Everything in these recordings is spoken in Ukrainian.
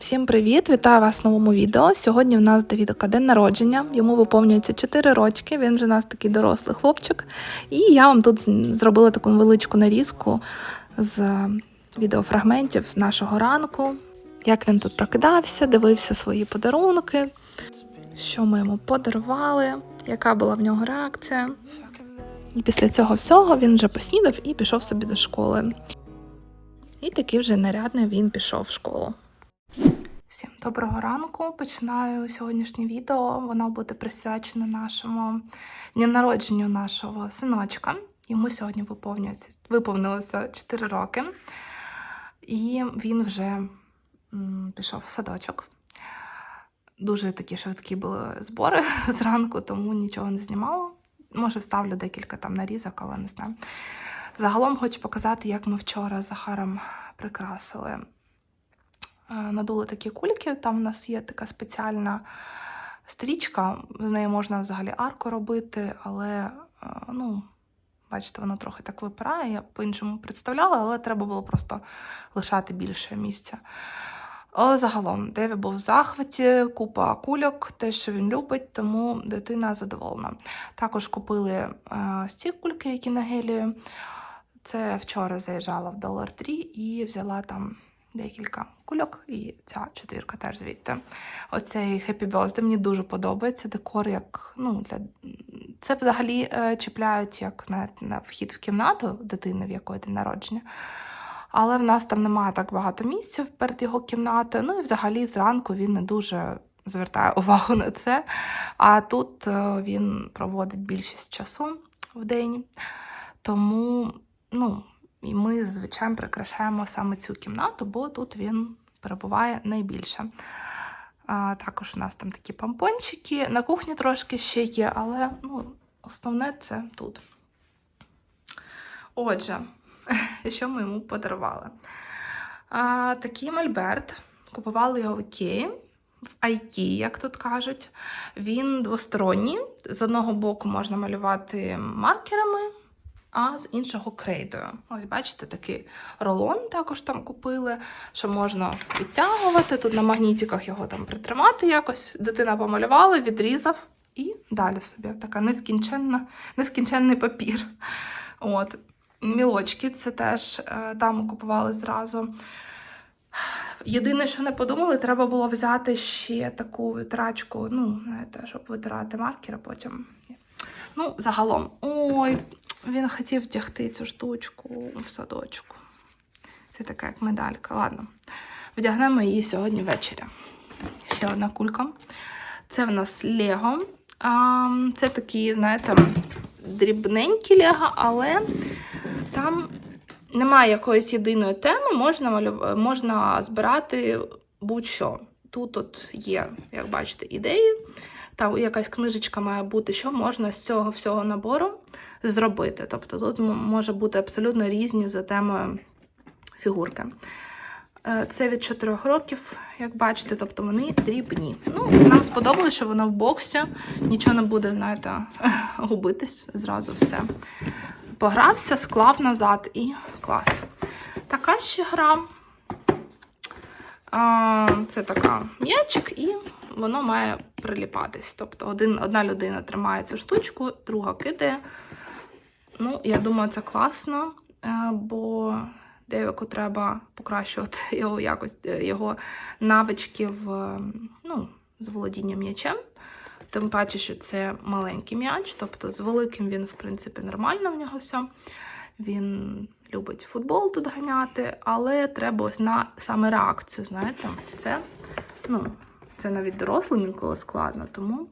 Всім привіт! Вітаю вас в новому відео. Сьогодні в нас Давідока день народження. Йому виповнюється 4 рочки. Він вже у нас такий дорослий хлопчик. І я вам тут зробила таку невеличку нарізку з відеофрагментів з нашого ранку. Як він тут прокидався, дивився свої подарунки, що ми йому подарували, яка була в нього реакція. І після цього всього він вже поснідав і пішов собі до школи. І такий вже нарядний він пішов в школу. Всім доброго ранку. Починаю сьогоднішнє відео. Воно буде присвячене нашому дню народженню нашого синочка. Йому сьогодні виповнюється, виповнилося 4 роки, і він вже пішов в садочок. Дуже такі швидкі були збори зранку, тому нічого не знімала. Може, вставлю декілька там нарізок, але не знаю. Загалом хочу показати, як ми вчора з Захаром прикрасили надули такі кульки. Там у нас є така спеціальна стрічка, з нею можна взагалі арку робити, але е, ну, бачите, воно трохи так випирає. Я по-іншому представляла, але треба було просто лишати більше місця. Але загалом Деві був в захваті, купа кульок, те, що він любить, тому дитина задоволена. Також купили е, ось ці кульки, які на гелію. Це вчора заїжджала в Dollar Tree і взяла там декілька кульок, і ця четвірка теж звідти. Оцей Happy Birthday мені дуже подобається. Декор як ну, для це взагалі е, чіпляють як знаєте, на вхід в кімнату дитини, в якої день народження. Але в нас там немає так багато місця перед його кімнатою. Ну і взагалі зранку він не дуже звертає увагу на це. А тут е, він проводить більшість часу в день. Тому, ну, і ми зазвичай прикрашаємо саме цю кімнату, бо тут він перебуває найбільше. А, також у нас там такі помпончики. На кухні трошки ще є, але ну, основне це тут. Отже, що ми йому подарували? А, такий мольберт. Купували його в Ікеї, в IT, як тут кажуть. Він двосторонній. З одного боку можна малювати маркерами, а з іншого крейдою. Ось, бачите, такий рулон також там купили, що можна відтягувати. Тут на магнітиках його там притримати якось. Дитина помалювала, відрізав і далі собі. Така нескінченна, нескінченний папір. От. Мілочки це теж е, там купували зразу. Єдине, що не подумали, треба було взяти ще таку витрачку, ну, знаєте, щоб витирати маркери потім. Ну, загалом. Ой, він хотів вдягти цю штучку в садочку. Це така як медалька. Ладно. Вдягнемо її сьогодні ввечері. Ще одна кулька. Це в нас Лего. Це такі, знаєте, дрібненькі Лего, але там немає якоїсь єдиної теми, можна, можна збирати будь-що. Тут от є, як бачите, ідеї. Там якась книжечка має бути, що можна з цього всього набору зробити. Тобто тут може бути абсолютно різні за темою фігурки. Е, Це від 4 років, як бачите, тобто вони дрібні. Ну, нам сподобалося, що воно в боксі, нічого не буде, знаєте, губитись зразу все. Погрався, склав назад і клас. Така ще гра. Це така м'ячик, і воно має приліпатись. Тобто один, одна людина тримає цю штучку, друга кидає. Ну, я думаю, це класно, е, бо Девіку треба покращувати його якось, е, його навички в ем, ну, з володінням м'ячем. Тим паче, що це маленький м'яч, тобто з великим він, в принципі, нормально в нього все. Він любить футбол тут ганяти, але треба ось на саме реакцію, знаєте, це, ну, це навіть дорослим інколи складно. Тому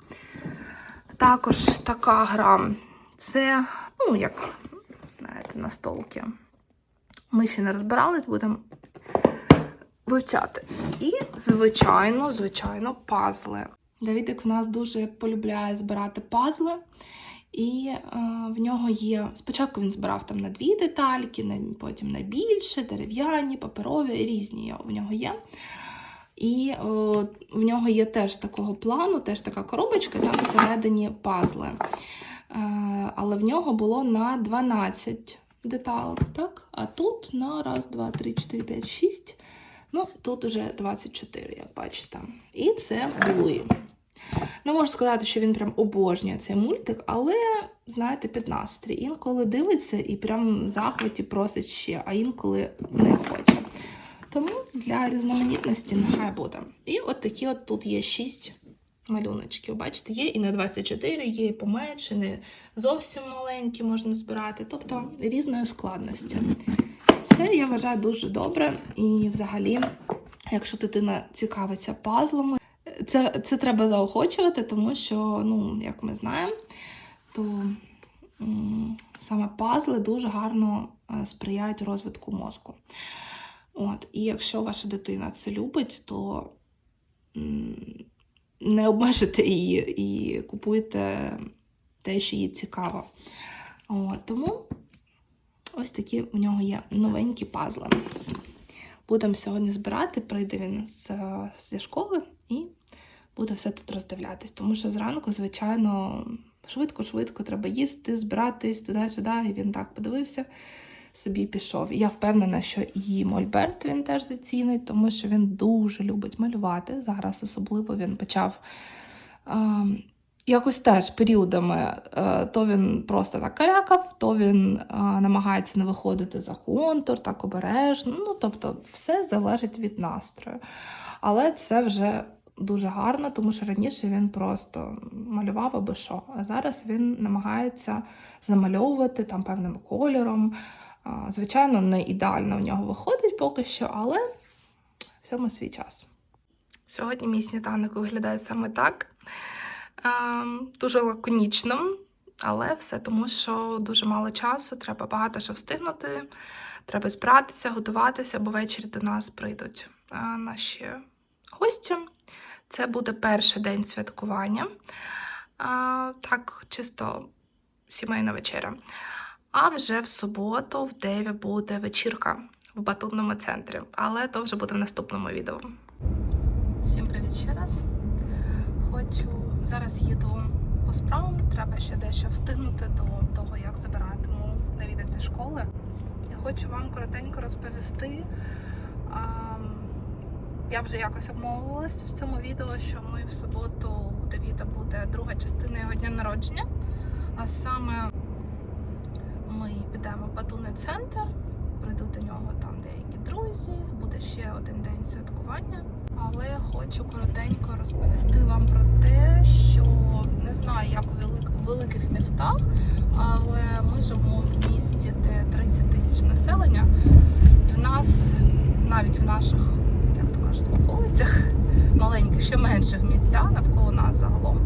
також така гра. Це, ну, як, знаєте, настолки. Ми ще не розбирались, будемо вивчати. І, звичайно, звичайно, пазли. Давідик в нас дуже полюбляє збирати пазли. І е, в нього є. Спочатку він збирав там на дві детальки, потім на більше, дерев'яні, паперові, різні в нього є. І о, в нього є теж такого плану, теж така коробочка, там всередині пазли. Е, але в нього було на 12 деталок, так? А тут на раз, два, три, чотири, п'ять, шість. Ну, тут уже 24, як бачите. І це Блуї. Не можу сказати, що він прям обожнює цей мультик, але, знаєте, під настрій. Інколи дивиться і прям в захваті просить ще, а інколи не хоче. Тому для різноманітності нехай буде. І от такі от тут є 6 малюночків. Бачите, є і на 24, є і поменше, не зовсім маленькі можна збирати, тобто різної складності. Це я вважаю дуже добре. І взагалі, якщо дитина цікавиться пазлами, це, це треба заохочувати, тому що, ну, як ми знаємо, то саме пазли дуже гарно е, сприяють розвитку мозку. От, і якщо ваша дитина це любить, то не обмежите її і купуйте те, що їй цікаво. От, тому ось такі у нього є новенькі пазли. Будемо сьогодні збирати, прийде він з, зі школи і буде все тут роздивлятись. Тому що зранку, звичайно, швидко-швидко треба їсти, збиратись туди-сюди. І він так подивився, собі пішов. Я впевнена, що і Мольберт він теж зацінить, тому що він дуже любить малювати. Зараз особливо він почав. А, Якось теж періодами е, то він просто так карякав, то він е, намагається не виходити за контур, так обережно. Ну, тобто, все залежить від настрою. Але це вже дуже гарно, тому що раніше він просто малював аби що. А зараз він намагається замальовувати там певним кольором. Звичайно, не ідеально в нього виходить поки що, але всьому свій час. Сьогодні мій сніданок виглядає саме так. Ем, Дуже лаконічним, але все тому, що дуже мало часу, треба багато що встигнути. Треба збиратися, готуватися, бо ввечері до нас прийдуть е, наші гості. Це буде перший день святкування. Так, чисто сімейна вечеря. А вже в суботу, в 9 буде вечірка в батутному центрі. Але то вже буде в наступному відео. Всім привіт ще раз. Хочу зараз їду по справам. Треба ще дещо встигнути до того, як забиратиму Давіда зі школи. І хочу вам коротенько розповісти. Я вже якось обмовилась в цьому відео, що ми в суботу у Давіда буде друга частина його дня народження. А саме ми підемо в батутний центр, прийдуть до нього там деякі друзі, буде ще один день святкування. Але хочу коротенько розповісти вам про те, що не знаю, як у велик- великих містах, але ми живемо в місті, де 30 тисяч населення, і в нас навіть в наших, як то кажуть, околицях, маленьких, ще менших місцях навколо нас загалом,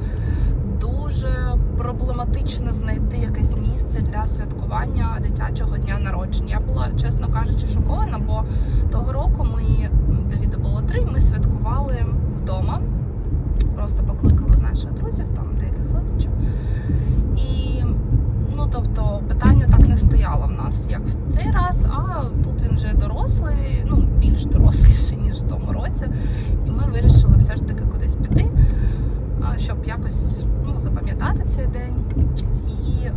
дуже проблематично знайти якесь місце для святкування дитячого дня народження. Я була, чесно кажучи, шокована, бо того року ми Давіда було три, ми святкували вдома. Просто покликали наших друзів, там деяких родичів. І ну тобто питання так не стояло в нас, як в цей раз, а тут він вже дорослий, ну більш доросліший, ніж в тому році. І ми вирішили все ж таки кудись піти, щоб якось ну, запам'ятати цей день. І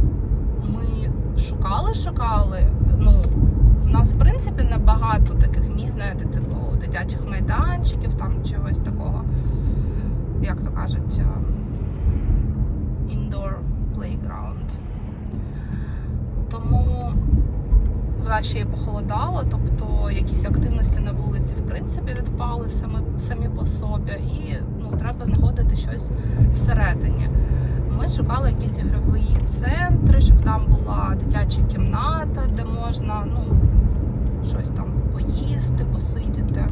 ми шукали, шукали. Ну, у нас, в принципі, небагато таких місць, знаєте, типу дитячих майданчиків, там чогось такого, як то кажуть, indoor playground. Тому в нас ще й похолодало, тобто якісь активності на вулиці в принципі відпали самі, самі по собі, і ну, треба знаходити щось всередині. Ми шукали якісь ігрові центри, щоб там була дитяча кімната, де можна ну, щось там поїсти, посидіти.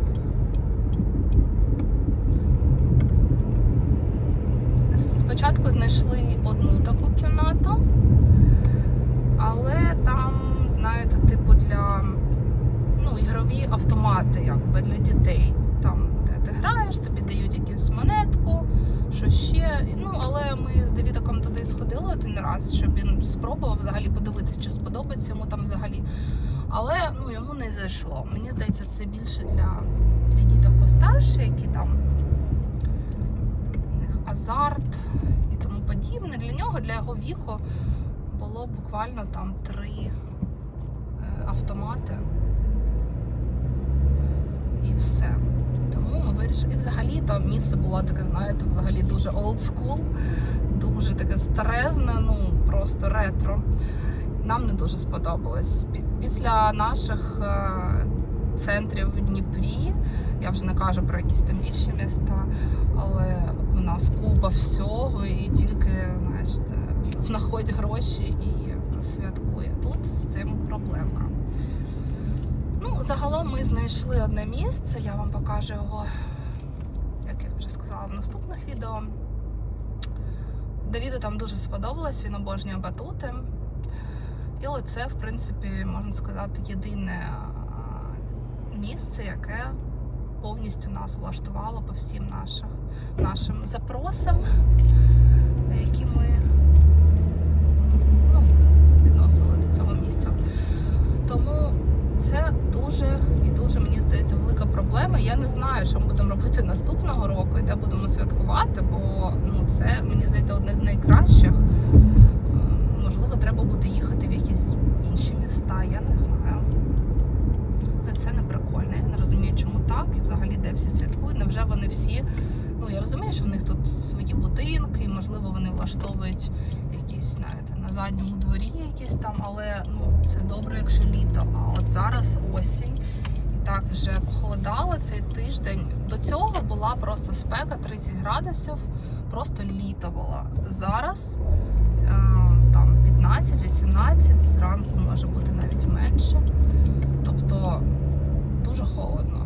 Спочатку знайшли одну таку кімнату, але там, знаєте, типу для ну, ігрові автомати, якби для дітей. Там, де ти граєш, тобі дають якусь монетку, що ще. Ну, але з туди сходили один раз, щоб він спробував взагалі подивитись, чи сподобається йому там взагалі. Але ну, йому не зайшло. Мені здається, це більше для, для діток постарше, які там азарт і тому подібне. Для нього, для його віку, було буквально там три е, автомати. і все. Тому ми вирішили. І взагалі то місце було таке, знаєте, взагалі дуже school, дуже таке стресне, ну просто ретро. Нам не дуже сподобалось. Після наших е, центрів в Дніпрі, я вже не кажу про якісь там більші міста, але у нас купа всього, і тільки, знаєш, знаходь гроші і святкує. Тут з цим проблемка. Ну, загалом ми знайшли одне місце, я вам покажу його, як я вже сказала, в наступних відео. Давіду там дуже сподобалось, він обожнює батути. І оце, в принципі, можна сказати, єдине місце, яке повністю нас влаштувало по всім наших, нашим запросам, які ми ну, відносили до цього місця. Тому це дуже і дуже, мені. Я не знаю, що ми будемо робити наступного року і де будемо святкувати, бо ну, це, мені здається, одне з найкращих. Можливо, треба буде їхати в якісь інші міста, я не знаю. Але це не прикольно. Я не розумію, чому так, і взагалі де всі святкують. Невже вони всі. Ну, я розумію, що в них тут свої будинки, і, можливо, вони влаштовують якісь, знаєте, на задньому дворі якісь там, але ну, це добре, якщо літо. А от зараз осінь. Так вже похолодало цей тиждень. До цього була просто спека 30 градусів, просто літо було. Зараз е, там 15-18, зранку може бути навіть менше. Тобто дуже холодно.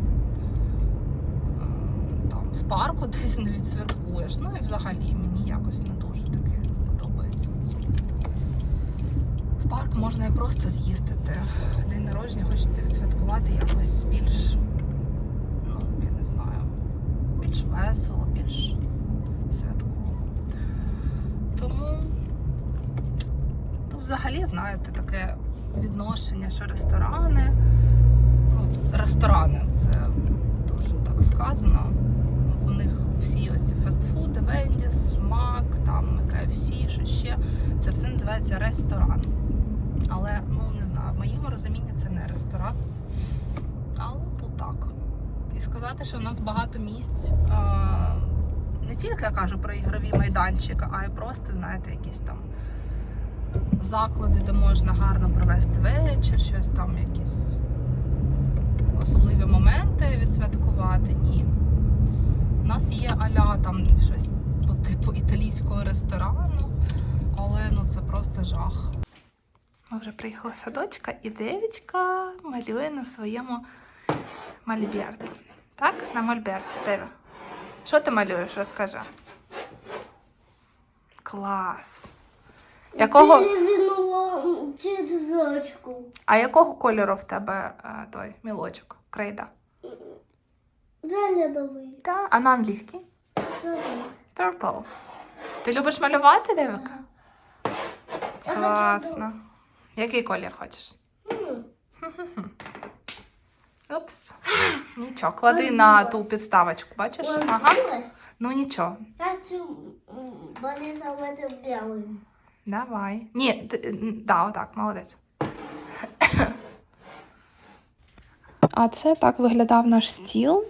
Е, Там в парку десь не відсвяткуєш. Ну і взагалі мені якось не дуже таке подобається. В парк можна і просто з'їздити. Відсвяткувати якось більш, ну, я не знаю, більш весело, більш святково. Тому тут взагалі, знаєте, таке відношення, що ресторани. Ну, ресторани це дуже так сказано. В них всі ось ці фастфуди, Вендіс, Мак, там KFC, що ще. Це все називається ресторан. Але ну в моєму розумінні це не ресторан. Але тут так. І сказати, що в нас багато місць. Не тільки я кажу про ігрові майданчики, а й просто, знаєте, якісь там заклади, де можна гарно провести вечір, щось там, якісь особливі моменти відсвяткувати. Ні. У нас є аля там щось по типу італійського ресторану, але ну це просто жах. Ми вже приїхала садочка, і Девічка малює на своєму мольберті. Так? На мольберті, Деві. Що ти малюєш? Розкажи. Клас. Якого, четверочку. а якого кольору в тебе е, той мілочок? Крейда? Фиолетовый. Так. А на англійській? Purple. Ти любиш малювати, Девика? Класно. Який колір хочеш? Упс. Нічого, клади на ту підставочку, бачиш? Ага. Ну нічого. Давай. Ні, да, отак, молодець. А це так виглядав наш стіл.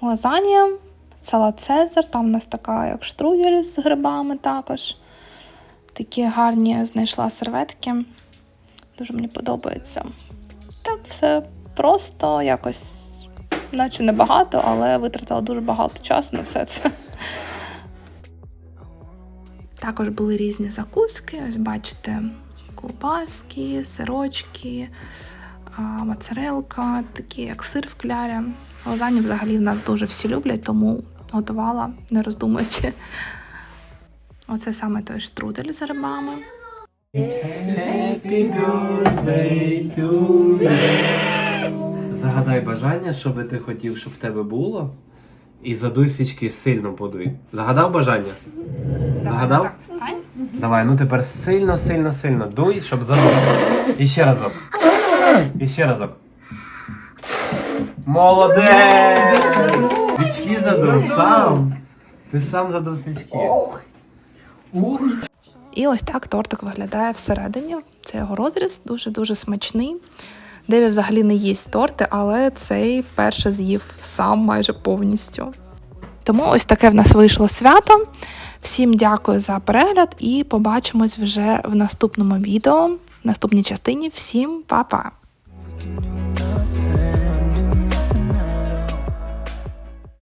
Лазанія, салат Цезар, там у нас така, як штрудель з грибами також. Такі гарні знайшла серветки. Дуже мені подобається. Так, все просто, якось, наче небагато, але витратила дуже багато часу на все це. Також були різні закуски. Ось бачите, колбаски, сирочки, моцарелка, такі як сир в клярі. Лазанью взагалі в нас дуже всі люблять, тому готувала, не роздумуючи. Оце саме той штрудель з грибами. Happy birthday to you. Загадай бажання, що би ти хотів, щоб в тебе було. І задуй свічки сильно подуй. Загадав бажання? Загадав? Так, встань. Давай, ну тепер сильно, сильно, сильно дуй, щоб задув. І ще разок. І ще разок. Молодець! Свічки задув сам. Ти сам задув свічки. І ось так тортик виглядає всередині. Це його розріз, дуже-дуже смачний. Деві взагалі не їсть торти, але цей вперше з'їв сам майже повністю. Тому ось таке в нас вийшло свято. Всім дякую за перегляд і побачимось вже в наступному відео, в наступній частині. Всім па-па!